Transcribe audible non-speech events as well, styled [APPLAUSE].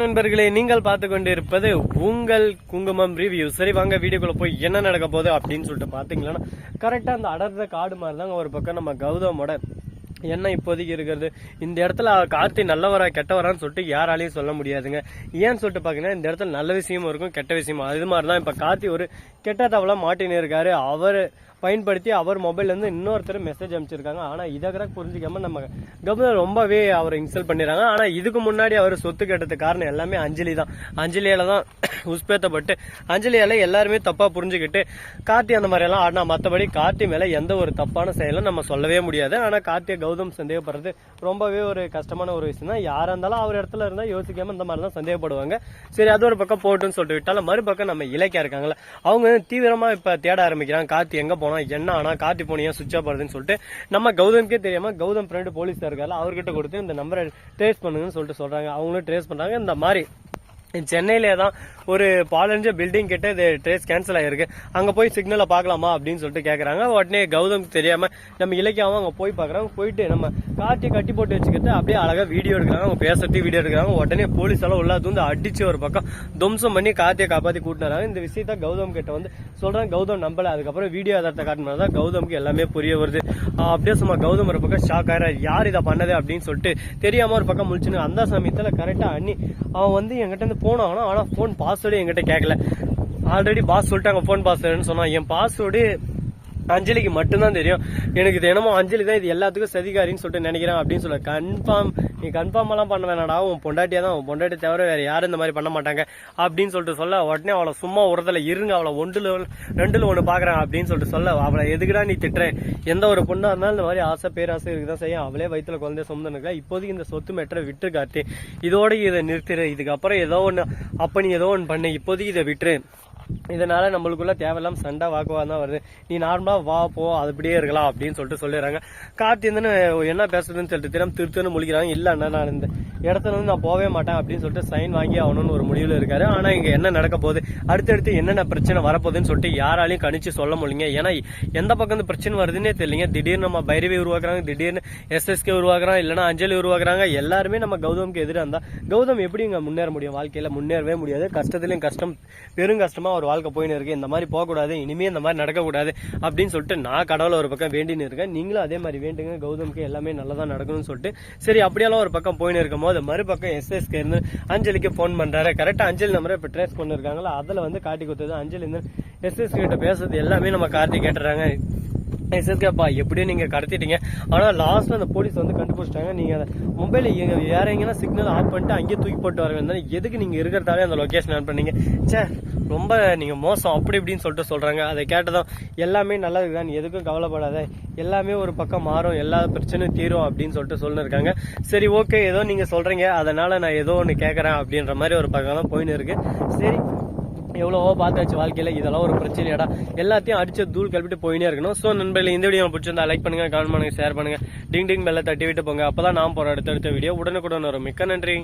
நண்பர்களே நீங்கள் பார்த்து கொண்டிருப்பது உங்கள் குங்குமம் ரிவ்யூ சரி வாங்க வீடியோக்குள்ள போய் என்ன நடக்க போகுது அப்படின்னு சொல்லிட்டு பாத்தீங்களன்னா கரெக்டா அந்த அடர்ந்த காடு மாதிரி தாங்க ஒரு பக்கம் நம்ம கௌதமோட என்ன இப்போதைக்கு இருக்கிறது இந்த இடத்துல கார்த்தி நல்லவரா கெட்டவரான்னு சொல்லிட்டு யாராலையும் சொல்ல முடியாதுங்க. ஏன்னு சொல்லிட்டு பாத்தீங்கன்னா இந்த இடத்துல நல்ல விஷயமும் இருக்கும் கெட்ட விஷயமும். அது மாதிரி தான் இப்ப கார்த்தி ஒரு கெட்ட தவளை மாட்டின்னு இருக்காரு. அவர் பயன்படுத்தி அவர் மொபைல்லேருந்து இன்னொருத்தர் மெசேஜ் அனுப்பிச்சிருக்காங்க. ஆனால் இதை கூட புரிஞ்சுக்காம நம்ம கவர்னர் ரொம்பவே அவரை இன்சல்ட் பண்ணிடுறாங்க. ஆனால் இதுக்கு முன்னாடி அவர் சொத்து கேட்டதுக்கு காரணம் எல்லாமே அஞ்சலி தான். அஞ்சலியால் தான் [COUGHS] உஸ்பேத்தப்பட்டு அஞ்சலியால் எல்லாருமே தப்பாக புரிஞ்சுக்கிட்டு கார்த்தி அந்த மாதிரி எல்லாம் ஆடினா மற்றபடி கார்த்தி மேலே எந்த ஒரு தப்பான செயலும் நம்ம சொல்லவே முடியாது. ஆனால் கார்த்தியை கௌதம் சந்தேகப்படுறது ரொம்பவே ஒரு கஷ்டமான ஒரு விஷயம் தான். யாராக இருந்தாலும் அவர் இடத்துல இருந்தால் யோசிக்காமல் இந்த மாதிரி தான் சந்தேகப்படுவாங்க. சரி அது ஒரு பக்கம் போட்டுன்னு சொல்லிட்டு விட்டாலும் மறுபக்கம் நம்ம இலக்கியா இருக்காங்களா அவங்க வந்து இப்போ தேட ஆரம்பிக்கிறாங்க. கார்த்தி எங்கே போனோம் போனா என்ன ஆனா கார்த்தி போனியா சுவிச் ஆஃப் வருதுன்னு சொல்லிட்டு நம்ம கௌதம்க்கே தெரியாம கௌதம் ஃப்ரெண்டு போலீஸாக இருக்காரு அவர்கிட்ட கொடுத்து இந்த நம்பரை ட்ரேஸ் பண்ணுங்கன்னு சொல்லிட்டு சொல்றாங்க. அவங்களும் ட்ரேஸ் பண்ணுறாங்க இந்த மாதிரி [LAUGHS] சென்னையிலே தான் ஒரு பாலஞ்ச பில்டிங் கிட்ட இது ட்ரேஸ் கேன்சல் ஆயிருக்கு. அங்க போய் சிக்னலை பார்க்கலாமா அப்படின்னு சொல்லிட்டு கேக்குறாங்க. உடனே கௌதம் தெரியாம நம்ம இலக்கியாவும் அங்க போய் பாக்குறாங்க போயிட்டு நம்ம காட்டி கட்டி போட்டு வச்சுக்கிட்டு அப்படியே அழகா வீடியோ எடுக்கிறாங்க. அவங்க பேசுறது வீடியோ எடுக்கிறாங்க. உடனே போலீஸ் எல்லாம் உள்ள வந்து அடிச்சு ஒரு பக்கம் தும்சம் பண்ணி காத்தியை காப்பாத்தி கூட்டினாங்க இந்த விஷயத்த கௌதம் கிட்ட வந்து சொல்றாங்க. கௌதம் நம்பல. அதுக்கப்புறம் வீடியோ ஆதாரத்தை காட்டினா தான் கௌதம்க்கு எல்லாமே புரிய வருது. அப்படியே சும்மா கௌதம் ஒரு பக்கம் ஷாக் ஆயிடுறாரு யார் இதை பண்ணது அப்படின்னு சொல்லிட்டு தெரியாம ஒரு பக்கம் முழிச்சுன்னு அந்த சமயத்துல கரெக்டா அண்ணி அவன் வந்து என்கிட்ட இருந்து போனாங்கன்னா ஆனால் ஃபோன் பாஸ்வேர்டு என்கிட்ட கேட்கல ஆல்ரெடி பாஸ் சொல்லிட்டாங்க ஃபோன் பாஸ்வேர்டுன்னு சொன்னால் என் பாஸ்வேர்டு அஞ்சலிக்கு மட்டும்தான் தெரியும். எனக்கு தினமும் அஞ்சலி தான் இது எல்லாத்துக்கும் சதிகாரின்னு சொல்லிட்டு நினைக்கிறேன் அப்படின்னு சொல்ல கன்ஃபார்ம் நீ கன்ஃபார்ம் எல்லாம் பண்ண வேணாடா உன் பொண்டாட்டியா தான் உன் பொண்டாட்டி தவிர வேற யாரும் இந்த மாதிரி பண்ண மாட்டாங்க அப்படின்னு சொல்லிட்டு சொல்ல உடனே அவளை சும்மா உரத்துல இருங்க அவளை ஒன்றுல ரெண்டுல ஒன்று பாக்குறேன் அப்படின்னு சொல்லிட்டு சொல்ல அவளை எதுக்குடா நீ திட்டுறேன் எந்த ஒரு பொண்ணா இருந்தாலும் இந்த மாதிரி ஆசை பேராசை இருக்குதான் செய்யும். அவளே வயிற்றுல குழந்தைய சுமந்துருக்கா இப்போதைக்கு இந்த சொத்து மெட்டரை விட்டு காட்டு இதோட இதை நிறுத்திடு இதுக்கப்புறம் ஏதோ ஒன்று அப்ப நீ ஏதோ ஒன்று பண்ணு. இப்போதைக்கு இதை விட்டுரு. இதனால நம்மளுக்குள்ள தேவையில்லாம சண்டை வாக்குவாதம் தான் வருது. நீ நார்மலா வா போ அது அப்படியே இருக்கலாம் அப்படின்னு சொல்லிட்டு சொல்லிடுறாங்க. கார்த்தி என்ன பேசுறதுன்னு சொல்லிட்டு திரும்ப திருத்துன்னு முழிக்கிறாங்க. இல்ல அண்ணா நான் இந்த இடத்துல வந்து நான் போவே மாட்டேன் அப்படின்னு சொல்லிட்டு சைன் வாங்கி ஆகணும்னு ஒரு முடிவுல இருக்காரு. ஆனா இங்க என்ன நடக்க போகுது? அடுத்தடுத்து என்னென்ன பிரச்சனை வரப்போகுதுன்னு சொல்லிட்டு யாராலையும் கணிச்சு சொல்ல முடியுங்க ஏன்னா எந்த பக்கம் இந்த பிரச்சனை வருதுன்னே தெரியலங்க. திடீர்னு நம்ம பைரவி உருவாக்குறாங்க திடீர்னு எஸ்எஸ்கே உருவாக்குறாங்க இல்லைன்னா அஞ்சலி உருவாக்குறாங்க. எல்லாருமே நம்ம கௌதமுக்கு எதிராக இருந்தா கௌதம் எப்படி இங்க முன்னேற முடியும்? வாழ்க்கையில முன்னேறவே முடியாது. கஷ்டத்துலயும் கஷ்டம் பெரும் கஷ்டமா ஒரு வாழ்க்கை போயின்னு இருக்கு. இந்த மாதிரி போகக்கூடாது. இனிமே இந்த மாதிரி நடக்கக்கூடாது அப்படின்னு சொல்லிட்டு நான் கடவுளை ஒரு பக்கம் வேண்டின்னு இருக்கேன். நீங்களும் அதே மாதிரி வேண்டுங்க. கௌதமுக்கு எல்லாமே நல்லதாக நடக்கணும்னு சொல்லிட்டு சரி அப்படியெல்லாம் ஒரு பக்கம் போயின்னு இருக்கும் போது மறுபக்கம் எஸ்எஸ்கே இருந்து அஞ்சலிக்கு ஃபோன் பண்ணுறாரு கரெக்டாக அஞ்சலி நம்பரை இப்போ ட்ரேஸ் பண்ணிருக்காங்களா? அதில் வந்து காட்டி கொடுத்தது அஞ்சலி. இருந்து எஸ்எஸ்கே கிட்ட பேசுறது எல்லாமே நம்ம கார்த்தி கேட்டுறாங்க எஸ்எஸ்கேப்பா எப்படியும் நீங்கள் கடத்திட்டீங்க. ஆனால் லாஸ்ட்டில் அந்த போலீஸ் வந்து கண்டுபிடிச்சிட்டாங்க. நீங்கள் அந்த மொபைல் எங்கே வேற எங்கன்னா சிக்னல் ஆஃப் பண்ணிட்டு அங்கேயே தூக்கி போட்டு வர வேண்டியது எதுக்கு நீங்கள் இருக்கிறதாலே அந்த லொக்கேஷன் ஆன் பண்ணீங்க? ச்சே ரொம்ப நீங்கள் மோசம். அப்படி இப்படின்னு சொல்லிட்டு சொல்கிறாங்க அதை கேட்டதும் எல்லாமே நல்லதுதான் தான். எதுக்கும் கவலைப்படாத. எல்லாமே ஒரு பக்கம் மாறும். எல்லா பிரச்சனையும் தீரும் அப்படின்னு சொல்லிட்டு சொல்லிருக்காங்க. சரி ஓகே ஏதோ நீங்கள் சொல்கிறீங்க அதனால் நான் ஏதோ ஒன்று கேட்குறேன் அப்படின்ற மாதிரி ஒரு பக்கம் தான் போயின்னு இருக்குது சரி எவ்வளோவோ பார்த்தாச்சு வாழ்க்கையில். இதெல்லாம் ஒரு பிரச்சனையாடா. எல்லாத்தையும் அடிச்சு தூள் கிளப்பிட்டு போயினே இருக்கணும். ஸோ நண்பர்கள் இந்த வீடியோ பிடிச்சிருந்தா லைக் பண்ணுங்க கமெண்ட் பண்ணுங்க ஷேர் பண்ணுங்கள் டிங் டிங் பெல்ல தட்டி விட்டு போங்க. அப்போ தான் நான் போற அடுத்தடுத்த வீடியோ உடனுக்குடன் வரும். மிக்க நன்றி.